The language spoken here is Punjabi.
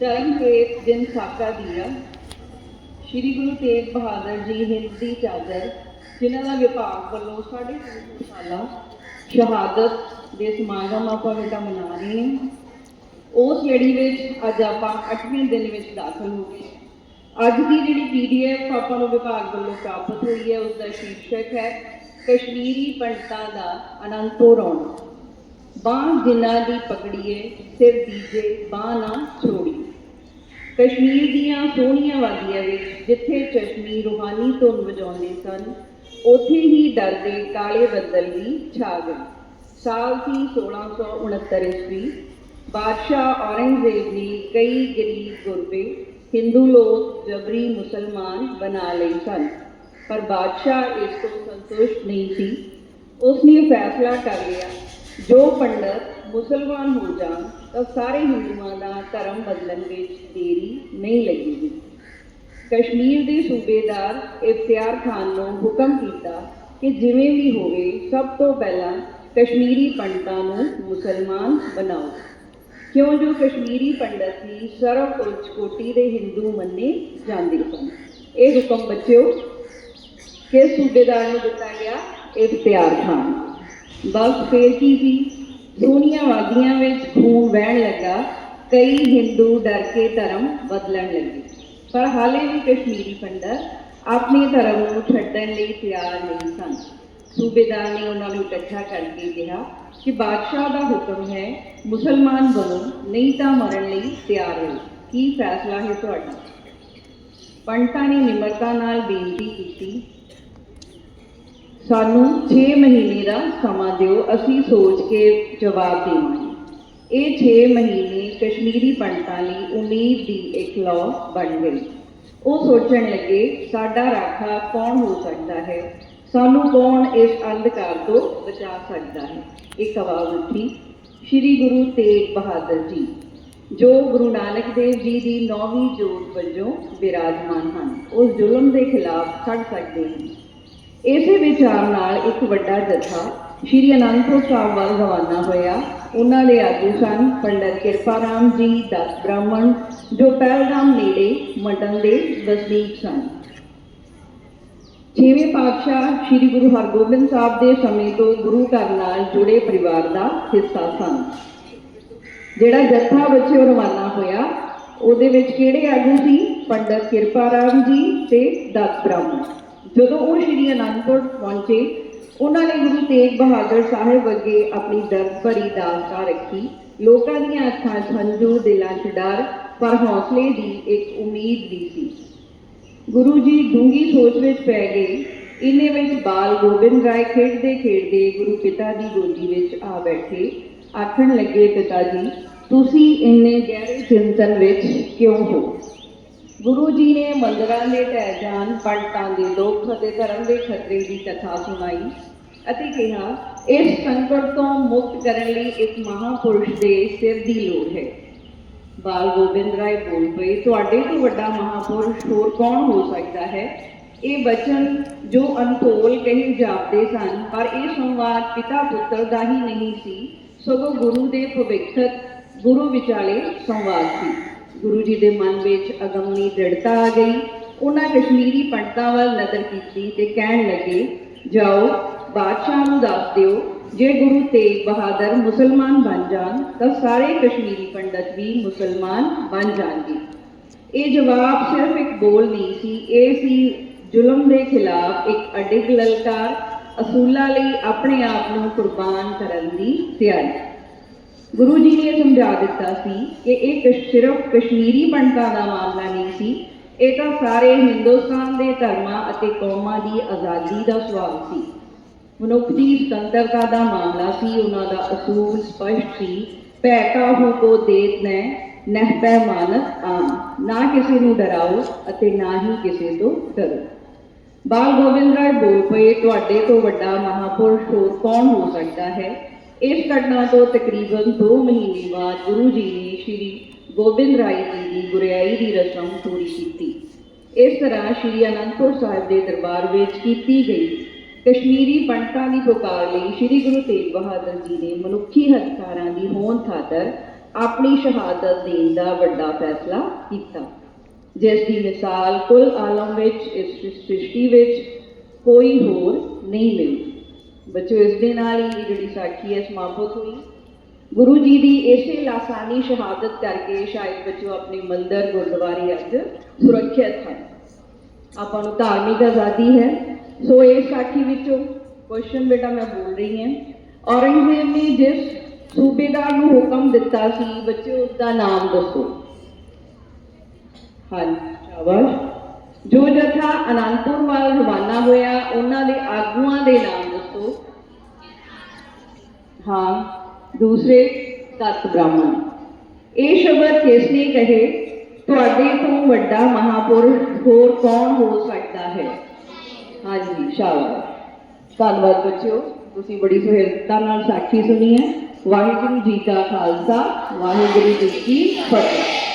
ਧਰਮ ਹੇਤ ਦਿਨ ਸਾਕਾ ਦੀਆ, ਸ਼੍ਰੀ ਗੁਰੂ ਤੇਗ ਬਹਾਦਰ ਜੀ ਹਿੰਦ ਦੀ ਚਾਦਰ, ਜਿਨ੍ਹਾਂ ਦਾ ਵਿਭਾਗ ਵੱਲੋਂ ਸਾਢੇ ਤਿੰਨ ਸੌ ਸਾਲਾ ਸ਼ਹਾਦਤ ਦੇ ਸਮਾਗਮ ਆਪਾਂ ਬੇਟਾ ਮਨਾ ਰਹੇ ਹਾਂ। ਉਸ ਲੜੀ ਵਿੱਚ ਅੱਜ ਆਪਾਂ 8ਵੇਂ ਦਿਨ ਵਿੱਚ ਦਾਖਲ ਹੋ ਗਏ। ਅੱਜ ਦੀ ਜਿਹੜੀ ਪੀਡੀਐਫ ਆਪਾਂ ਨੂੰ ਵਿਭਾਗ ਵੱਲੋਂ ਪ੍ਰਾਪਤ ਹੋਈ ਹੈ ਉਸ ਦਾ ਸ਼ੀਰਸ਼ਕ ਹੈ, ਕਸ਼ਮੀਰੀ ਪੰਡਤਾਂ ਦਾ ਅਨੰਤਪੁਰ ਆਉਣਾ। ਬਾਂਹ ਜਿਨ੍ਹਾਂ ਦੀ ਪਕੜੀਏ ਸਿਰ ਦੀਜੇ ਬਾਂਹ ਨਾ ਛੋੜੀਏ ਕਸ਼ਮੀਰ ਦੀਆਂ ਸੋਹਣੀਆਂ ਵਾਦੀਆਂ ਵਿੱਚ, ਜਿੱਥੇ ਚਸ਼ਮੀ ਰੂਹਾਨੀ ਧੁਨ ਵਜਾਉਂਦੇ ਸਨ, ਉੱਥੇ ਹੀ ਡਰ ਦੇ ਕਾਲੇ ਬੱਦਲ ਵੀ ਛਾ ਗਏ। ਸਾਲ ਸੀ 1669 ਈਸਵੀ, ਬਾਦਸ਼ਾਹ ਔਰੰਗਜ਼ੇਬ ਨੇ ਕਈ ਗਰੀਬ ਗੁਰਬੇ, ਹਿੰਦੂ ਲੋਕ, ਜਬਰੀ ਮੁਸਲਮਾਨ ਬਣਾ ਲਏ ਸਨ। ਪਰ ਬਾਦਸ਼ਾਹ ਇਸ ਤੋਂ ਸੰਤੁਸ਼ਟ ਨਹੀਂ ਸੀ। ਉਸ ਨੇ ਫੈਸਲਾ ਕਰ ਲਿਆ, ਜੋ ਪੰਡਤ ਮੁਸਲਮਾਨ ਹੋ ਜਾਣ, ਤਾਂ ਸਾਰੇ ਹਿੰਦੂਆਂ ਦਾ ਧਰਮ ਬਦਲਣ ਵਿੱਚ ਦੇਰੀ ਨਹੀਂ ਲੱਗੇਗੀ। ਕਸ਼ਮੀਰ ਦੇ ਸੂਬੇਦਾਰ ਇਫਤਿਆਰ ਖਾਨ ਨੂੰ ਹੁਕਮ ਕੀਤਾ ਕਿ ਜਿਵੇਂ ਵੀ ਹੋਵੇ, ਸਭ ਤੋਂ ਪਹਿਲਾਂ ਕਸ਼ਮੀਰੀ ਪੰਡਤਾਂ ਨੂੰ ਮੁਸਲਮਾਨ ਬਣਾਓ। ਕਿਉਂ ਜੋ ਕਸ਼ਮੀਰੀ ਪੰਡਤ ਹੀ ਸਰਵ ਉੱਚ ਕੋਟੀ ਦੇ ਹਿੰਦੂ ਮੰਨੇ ਜਾਂਦੇ ਸਨ। ਇਹ ਹੁਕਮ ਬੱਚਿਓ, ਕਿਸ ਸੂਬੇਦਾਰ ਨੂੰ ਦਿੱਤਾ ਗਿਆ? ਇਫਤਿਆਰ ਖਾਨ। ਬਸ ਫੇਰ ਕੀ ਸੀ? ਸੋਹਣੀਆਂ ਵਾਦੀਆਂ ਵਿੱਚ ਖੂਨ ਵਹਿਣ ਲੱਗਾ, ਕਈ ਹਿੰਦੂ ਡਰ ਕੇ ਧਰਮ ਬਦਲਣ ਲੱਗੇ। ਪਰ ਹਾਲੇ ਵੀ ਕਸ਼ਮੀਰੀ ਪੰਡਤ ਆਪਣੇ ਧਰਮ ਨੂੰ ਛੱਡਣ ਲਈ ਤਿਆਰ ਨਹੀਂ ਸਨ। ਸੂਬੇਦਾਰ ਨੇ ਉਹਨਾਂ ਨੂੰ ਇਕੱਠਾ ਕਰਕੇ ਕਿਹਾ ਕਿ ਬਾਦਸ਼ਾਹ ਦਾ ਹੁਕਮ ਹੈ, ਮੁਸਲਮਾਨ ਬਣੋ ਨਹੀਂ ਤਾਂ ਮਰਨ ਲਈ ਤਿਆਰ ਰਹੋ। ਕੀ ਫੈਸਲਾ ਹੈ ਤੁਹਾਡਾ? ਪੰਡਤਾਂ ਨੇ ਨਿਮਰਤਾ ਨਾਲ ਬੇਨਤੀ ਕੀਤੀ ਸਾਨੂੰ 6 ਮਹੀਨੇ ਦਾ ਸਮਾਂ ਦਿਓ, ਅਸੀਂ ਸੋਚ ਕੇ ਜਵਾਬ ਦੇਵਾਂਗੇ। ਇਹ 6 ਮਹੀਨੇ ਕਸ਼ਮੀਰੀ ਪੰਡਤਾਂ ਲਈ ਉਮੀਦ ਦੀ ਇੱਕ ਲੋ ਬਣ ਗਈ। ਉਹ ਸੋਚਣ ਲੱਗੇ, ਸਾਡਾ ਰਾਖਾ ਕੌਣ ਹੋ ਸਕਦਾ ਹੈ? ਸਾਨੂੰ ਕੌਣ ਇਸ ਅੰਧਕਾਰ ਤੋਂ ਬਚਾ ਸਕਦਾ ਹੈ? ਇੱਕ ਆਵਾਜ਼ ਉੱਠੀ। ਸ੍ਰੀ ਗੁਰੂ ਤੇਗ ਬਹਾਦਰ ਜੀ, ਜੋ ਗੁਰੂ ਨਾਨਕ ਦੇਵ ਜੀ ਦੀ ਨੌਵੀਂ ਜੋਤ ਵਜੋਂ ਵਿਰਾਜਮਾਨ ਹਨ। ਉਸ ਜ਼ੁਲਮ ਦੇ ਖਿਲਾਫ ਖੜ ਸਕਦੇ ਹਨ ਇਸੇ ਵਿਚਾਰ ਨਾਲ ਇੱਕ ਵੱਡਾ ਜਥਾ ਸ਼੍ਰੀ ਅਨੰਦਪੁਰ ਸਾਹਿਬ ਵੱਲ ਰਵਾਨਾ ਹੋਇਆ। ਉਹਨਾਂ ਦੇ ਆਗੂ ਸਨ ਪੰਡਤ ਕਿਰਪਾ ਰਾਮ ਜੀ, ਦਸ ਬ੍ਰਾਹਮਣ, ਜੋ ਪਹਿਲਗਾਮ ਨੇੜੇ ਮਟਨ ਦੇ ਵਸਨੀਕ ਸਨ। ਛੇਵੇਂ ਪਾਤਸ਼ਾਹ ਸ੍ਰੀ ਗੁਰੂ ਹਰਗੋਬਿੰਦ ਸਾਹਿਬ ਦੇ ਸਮੇਂ ਤੋਂ ਗੁਰੂ ਘਰ ਨਾਲ ਜੁੜੇ ਪਰਿਵਾਰ ਦਾ ਹਿੱਸਾ ਸਨ। ਜਿਹੜਾ ਜਥਾ ਬੱਚਿਓ ਰਵਾਨਾ ਹੋਇਆ, ਉਹਦੇ ਵਿੱਚ ਕਿਹੜੇ ਆਗੂ ਸੀ? ਪੰਡਤ ਕਿਰਪਾ ਰਾਮ ਜੀ ਤੇ ਦਸ ਬ੍ਰਾਹਮਣ। ਜਦੋਂ ਉਹ ਸ਼੍ਰੀ ਅਨੰਦਪੁਰ ਪਹੁੰਚੇ, ਉਹਨਾਂ ਨੇ ਗੁਰੂ ਤੇਗ ਬਹਾਦਰ ਸਾਹਿਬ ਅੱਗੇ ਆਪਣੀ ਦਰਦ ਭਰੀ ਦਾਸਤਾਨ ਰੱਖੀ। ਲੋਕਾਂ ਦੀਆਂ ਅੱਖਾਂ 'ਚ ਹੰਝੂ ਦਿਲਾਂ 'ਚ ਡਰ, ਪਰ ਹੌਸਲੇ ਦੀ ਇੱਕ ਉਮੀਦ ਵੀ ਸੀ। ਗੁਰੂ ਜੀ ਡੂੰਗੀ ਸੋਚ ਵਿੱਚ ਪੈ ਗਏ। ਇੰਨੇ ਵਿੱਚ ਬਾਲ ਗੋਬਿੰਦ ਰਾਏ ਖੇਡਦੇ ਖੇਡਦੇ ਗੁਰੂ ਪਿਤਾ ਦੀ ਗੋਦੀ ਵਿੱਚ ਆ ਬੈਠੇ। ਆਖਣ ਲੱਗੇ, ਪਿਤਾ ਜੀ, ਤੁਸੀਂ ਇੰਨੇ ਗਹਿਰੇ ਚਿੰਤਨ ਵਿੱਚ ਕਿਉਂ ਹੋ? ਗੁਰੂ ਜੀ ਨੇ ਮੰਦਰਾਂ ਦੇ ਢਹਿ ਜਾਣ ਪੰਡਤਾਂ ਦੇ ਦੁੱਖ ਅਤੇ ਧਰਮ ਦੇ ਖਤਰੇ ਦੀ ਕਥਾ ਸੁਣਾਈ ਅਤੇ ਕਿਹਾ, ਇਸ ਸੰਕਟ ਤੋਂ ਮੁਕਤ ਕਰਨ ਲਈ ਇੱਕ ਮਹਾਪੁਰਸ਼ ਦੇ ਸਿਰ ਦੀ ਲੋੜ ਹੈ। ਬਾਲ ਗੋਬਿੰਦ ਰਾਏ ਬੋਲ ਪਏ, ਤੁਹਾਡੇ ਤੋਂ ਵੱਡਾ ਮਹਾਪੁਰਸ਼ ਹੋਰ ਕੌਣ ਹੋ ਸਕਦਾ ਹੈ? ਇਹ ਬਚਨ ਜੋ ਅਨਤੋਲ ਕਹੀ ਜਾਪਦੇ ਸਨ, ਪਰ ਇਹ ਸੰਵਾਦ ਪਿਤਾ ਪੁੱਤਰ ਦਾ ਹੀ ਨਹੀਂ ਸੀ, ਸਗੋਂ ਗੁਰੂ ਦੇ ਭਵਿੱਖਤ ਗੁਰੂ ਵਿਚਾਲੇ ਸੰਵਾਦ ਸੀ। ਗੁਰੂ ਜੀ ਦੇ ਮਨ ਵਿੱਚ ਅਗਮਨੀ ਦ੍ਰਿੜਤਾ ਆ ਗਈ। ਉਹਨਾਂ ਕਸ਼ਮੀਰੀ ਪੰਡਤਾਂ ਵੱਲ ਨਜ਼ਰ ਕੀਤੀ ਤੇ ਕਹਿਣ ਲੱਗੇ, ਜਾਓ, ਬਾਦਸ਼ਾਹ ਨੂੰ ਦੱਸ ਦਿਓ, ਜੇ ਗੁਰੂ ਤੇਗ ਬਹਾਦਰ ਮੁਸਲਮਾਨ ਬਣ ਜਾਣ, ਤਾਂ ਸਾਰੇ ਕਸ਼ਮੀਰੀ ਪੰਡਤ ਵੀ ਮੁਸਲਮਾਨ ਬਣ ਜਾਣਗੇ। ਇਹ ਜਵਾਬ ਸਿਰਫ ਇੱਕ ਬੋਲ ਨਹੀਂ ਸੀ, ਇਹ ਸੀ ਜ਼ੁਲਮ ਦੇ ਖਿਲਾਫ ਇੱਕ ਅਡਿਗ ਲਲਕਾਰ, ਅਸੂਲਾਂ ਲਈ ਆਪਣੇ ਆਪ ਨੂੰ ਕੁਰਬਾਨ ਕਰਨ ਦੀ ਤਿਆਰੀ। ਗੁਰੂ ਜੀ ਨੇ ਸਮਝਾ ਦਿੱਤਾ ਸੀ ਕਿ ਇਹ ਕਸ਼- ਸਿਰਫ ਕਸ਼ਮੀਰੀ ਪੰਡਤਾਂ ਦਾ ਮਾਮਲਾ ਨਹੀਂ ਸੀ, ਇਹ ਤਾਂ ਸਾਰੇ ਹਿੰਦੁਸਤਾਨ ਦੇ ਧਰਮਾਂ ਅਤੇ ਕੌਮਾਂ ਦੀ ਆਜ਼ਾਦੀ ਦਾ ਸਵਾਲ ਸੀ। ਮਨੁੱਖ ਦੀ ਸੁਤੰਤਰਤਾ ਦਾ ਮਾਮਲਾ ਸੀ, ਉਹਨਾਂ ਦਾ ਅਸੂਲ ਸਪਸ਼ਟ ਸੀ, ਭੈ ਕਾਹੂ ਕੋ ਦੇਤ ਨੈ ਨਹਿ ਪੈ ਮਾਨਸ ਨਾ ਕਿਸੇ ਨੂੰ ਡਰਾਓ ਅਤੇ ਨਾ ਹੀ ਕਿਸੇ ਤੋਂ ਡਰੋ। ਬਾਲ ਗੋਬਿੰਦ ਰਾਏ ਬੋਲ ਪਏ, ਤੁਹਾਡੇ ਤੋਂ ਵੱਡਾ ਮਹਾਪੁਰਸ਼ ਹੋਰ ਕੌਣ ਹੋ ਸਕਦਾ ਹੈ? ਇਸ ਘਟਨਾ ਤੋਂ ਤਕਰੀਬਨ 2 ਮਹੀਨੇ ਬਾਅਦ ਗੁਰੂ ਜੀ ਨੇ ਸ਼੍ਰੀ ਗੋਬਿੰਦ ਰਾਏ ਜੀ ਦੀ ਗੁਰਿਆਈ ਦੀ ਰਸਮ ਪੂਰੀ ਕੀਤੀ। ਇਸ ਤਰ੍ਹਾਂ ਸ਼੍ਰੀ ਅਨੰਦਪੁਰ ਸਾਹਿਬ ਦੇ ਦਰਬਾਰ ਵਿੱਚ ਕੀਤੀ ਗਈ। ਕਸ਼ਮੀਰੀ ਪੰਡਤਾਂ ਦੀ ਪੁਕਾਰ ਲਈ ਸ਼੍ਰੀ ਗੁਰੂ ਤੇਗ ਬਹਾਦਰ ਜੀ ਨੇ ਮਨੁੱਖੀ ਹਥਿਆਰਾਂ ਦੀ ਹੋਂਦ ਖਾਤਰ ਆਪਣੀ ਸ਼ਹਾਦਤ ਦੇਣ ਦਾ ਵੱਡਾ ਫੈਸਲਾ ਕੀਤਾ। ਜਿਸ ਦੀ ਮਿਸਾਲ ਕੁੱਲ ਆਲਮ ਵਿੱਚ, ਇਸ ਸ੍ਰਿਸ਼ਟੀ ਵਿੱਚ ਕੋਈ ਹੋਰ ਨਹੀਂ ਮਿਲੀ। ਬੱਚੋ, ਇਸ ਦੇ ਨਾਲ ਹੀ ਜਿਹੜੀ ਸਾਖੀ ਹੈ ਸਮਾਪਤ ਹੋਈ। ਗੁਰੂ ਜੀ ਦੀ ਇਸੇ ਲਾਸਾਨੀ ਸ਼ਹਾਦਤ ਕਰਕੇ ਸ਼ਾਇਦ ਬੱਚੋ, ਆਪਣੇ ਮੰਦਰ ਗੁਰਦੁਆਰੇ ਅੱਜ ਸੁਰੱਖਿਅਤ ਹਨ। ਆਪਾਂ ਨੂੰ ਧਾਰਮਿਕ ਆਜ਼ਾਦੀ ਹੈ। ਸੋ ਇਸ ਸਾਖੀ ਵਿੱਚੋਂ ਕੁਐਸਚਨ ਬੇਟਾ ਮੈਂ ਬੋਲ ਰਹੀ ਹਾਂ। ਔਰੰਗਜ਼ੇਬ ਨੇ ਜਿਸ ਸੂਬੇਦਾਰ ਨੂੰ ਹੁਕਮ ਦਿੱਤਾ ਸੀ ਬੱਚਿਓ ਉਸ ਦਾ ਨਾਮ ਦੱਸੋ। ਹਾਂਜੀ, ਸ਼ਾਬਾਸ਼। ਜੋ ਜਥਾ ਅਨੰਦਪੁਰ ਵੱਲ ਰਵਾਨਾ ਹੋਇਆ, ਉਹਨਾਂ ਦੇ ਆਗੂਆਂ ਦੇ ਨਾਮ ਹਾਂ, ਦੂਸਰੇ ਤਤ ਬ੍ਰਾਹਮਣ। ਇਹ ਸ਼ਬਦ ਕਿਸ ਨੇ ਕਹੇ? ਤੁਹਾਡੇ ਤੋਂ ਵੱਡਾ ਮਹਾਪੁਰਖ ਹੋਰ ਕੌਣ ਹੋ ਸਕਦਾ ਹੈ? ਹਾਂਜੀ, ਸ਼ਾਬਾਸ਼। ਧੰਨਵਾਦ ਬੱਚਿਓ, ਤੁਸੀਂ ਬੜੀ ਸੁਹਿਰਦਤਾ ਨਾਲ ਸਾਖੀ ਸੁਣੀ ਹੈ। ਵਾਹਿਗੁਰੂ ਜੀ ਕਾ ਖਾਲਸਾ, ਵਾਹਿਗੁਰੂ ਜੀ ਕੀ ਫਤਿਹ।